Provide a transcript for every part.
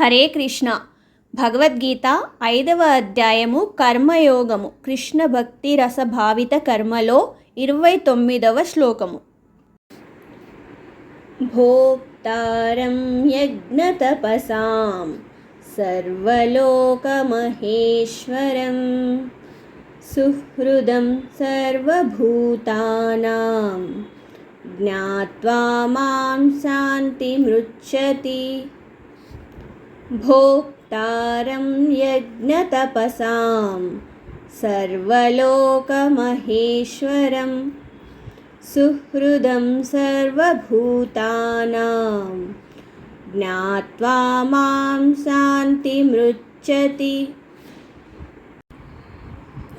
హరే కృష్ణ. భగవద్గీత ఐదవ అధ్యాయము కర్మయోగము. కృష్ణ భక్తి రసభావిత కర్మలో ఇరవై తొమ్మిదవ శ్లోకము. భోక్తారం యజ్ఞతపసాం సర్వలోకమహేశ్వరం. సుహృదం సర్వభూతానాం. జ్ఞాత్వా మాం శాంతిమృచ్చతి भोक्तारं यज्ञतपसां सर्वलोकमहेश्वरं सुहृदं सर्वभूतानां ज्ञात्वा माँ शान्तिमृच्छति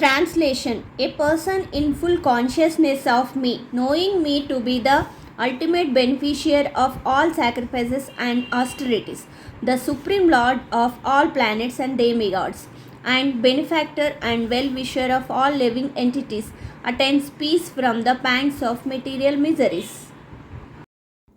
Translation A person in full consciousness of me, knowing me to be the ultimate beneficiary of all sacrifices and austerities, the supreme lord of all planets and demigods, and benefactor and well wisher of all living entities, attains peace from the pangs of material miseries.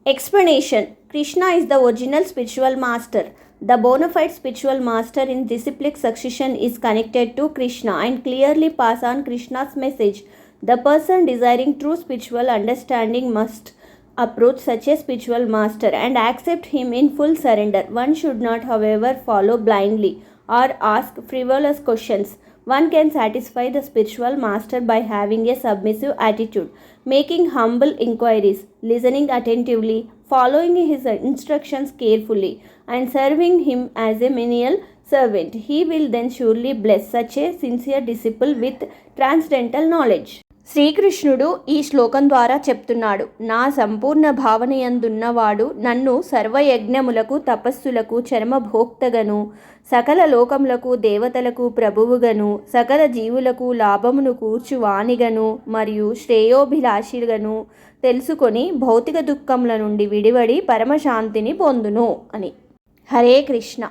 Explanation Krishna is the original spiritual master. The bona fide spiritual master in disciplic succession is connected to Krishna and clearly pass on Krishna's message. The person desiring true spiritual understanding must approach such a spiritual master and accept him in full surrender. One should not, however, follow blindly or ask frivolous questions. One can satisfy the spiritual master by having a submissive attitude, making humble inquiries, listening attentively, following his instructions carefully, and serving him as a menial servant. He will then surely bless such a sincere disciple with transcendental knowledge. శ్రీకృష్ణుడు ఈ శ్లోకం ద్వారా చెప్తున్నాడు నా సంపూర్ణ భావనయందున్నవాడు నన్ను సర్వయజ్ఞములకు తపస్సులకు చర్మభోక్తగను సకల లోకములకు దేవతలకు ప్రభువుగను సకల జీవులకు లాభమును కూర్చువానిగను మరియు శ్రేయోభిలాషిగను తెలుసుకొని భౌతిక దుఃఖముల నుండి విడివడి పరమశాంతిని పొందును అని. హరే కృష్ణ.